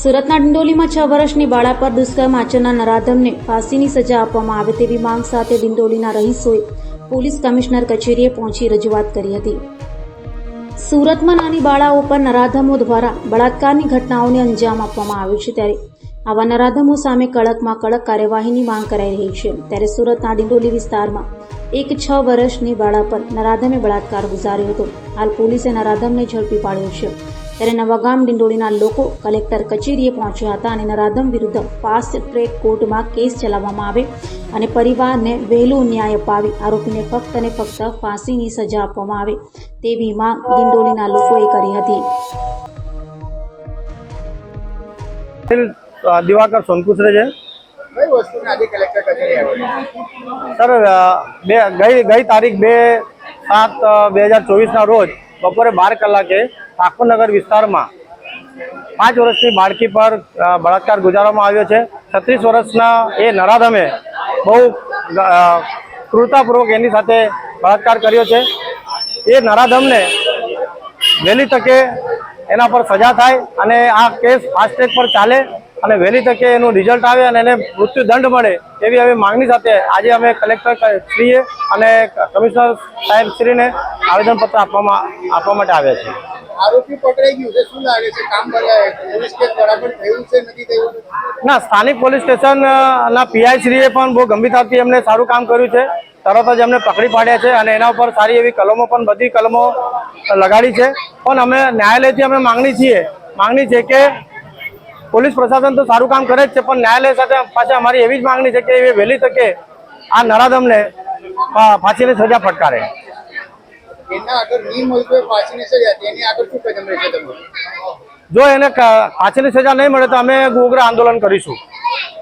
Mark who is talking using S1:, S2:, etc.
S1: સુરતના ડિંડોલીમાં છ વર્ષની બાળા પર દુષ્કર્મ આચરનાર નરાધમને ફાંસીની સજા આપવામાં આવે તેવી માંગ સાથે ડિંડોલીના રહીશોએ પોલીસ કમિશનર કચેરીએ પહોંચી રજૂઆત કરી હતી. સુરતમાં નાની બાળાઓ પર નરાધમો દ્વારા બળાત્કારની ઘટનાઓને અંજામ આપવામાં આવ્યો છે ત્યારે આવા નરાધમો સામે કડકમાં કડક કાર્યવાહીની માંગ કરાઈ રહી છે. ત્યારે સુરતના ડિંડોલી વિસ્તારમાં એક છ વર્ષની બાળા પર નરાધમે બળાત્કાર ગુજાર્યો હતો. હાલ પોલીસે નરાધમને ઝડપી પાડ્યો છે. ત્યારે નવાગામ ડિંડોળીના લોકો કલેક્ટર કચેરીએ પહોંચ્યા હતા અને નરાધમ વિરુદ્ધ ફાસ્ટ ટ્રેક કોર્ટમાં કેસ ચલાવવામાં આવે અને પરિવારને વહેલો ન્યાય અપાવી. આરોપીને ફક્ત અને ફક્ત ફાંસીની સજા આપવામાં આવે તેવી માંગ ડિંડોળીના લોકોએ કરી હતી.
S2: દિવાકર સોનકુસરે છે? સર બે ગઈ ગઈ તારીખ બે સાત બે હજાર ચોવીસના રોજ બપોરે બાર કલાકે ઠાકોરનગર વિસ્તારમાં પાંચ વર્ષની બાળકી પર બળાત્કાર ગુજારવામાં આવ્યો છે. છત્રીસ વર્ષના એ નરાધમે બહુ ક્રૂરતાપૂર્વક એની સાથે બળાત્કાર કર્યો છે. એ નરાધમને વહેલી તકે એના પર સજા થાય અને આ કેસ ફાસ્ટ ટ્રેક પર ચાલે. અને વહેલી તકે એનું રિઝલ્ટ આવે અને એને મૃત્યુદંડ મળે એવી અમે માંગણી સાથે આજે અમે કલેક્ટર શ્રીએ અને કમિશનર સાહેબ શ્રીને આવેદનપત્ર આપવામાં આપવા માટે આવ્યા છીએ.
S3: આરોપી પકડાઈ ગયું છે. શું લાગે છે? કામ પોલીસ કેસ બરાબર થયું છે નથી થયું?
S2: ના સ્થાનિક પોલીસ સ્ટેશન ના પીઆઈ શ્રીએ પણ બહુ ગંભીરતાથી એમને સારું કામ કર્યું છે. તરત જ એમને પકડી પાડ્યા છે અને એના ઉપર સારી એવી કલમો પણ બધી કલમો લગાડી છે. પણ અમે ન્યાયાલયથી અમે માંગણી છીએ. માંગણી છે કે પોલીસ પ્રશાસન તો સારું કામ કરે જ છે પણ ન્યાયાલય સાથે પાછા અમારી એવી જ માંગણી છે કે એ વહેલી તકે આ નરાધમને ફાંસીની સજા ફટકારે. જો એને ફાંસીની સજા નહીં મળે તો અમે ઉગ્ર આંદોલન કરીશું.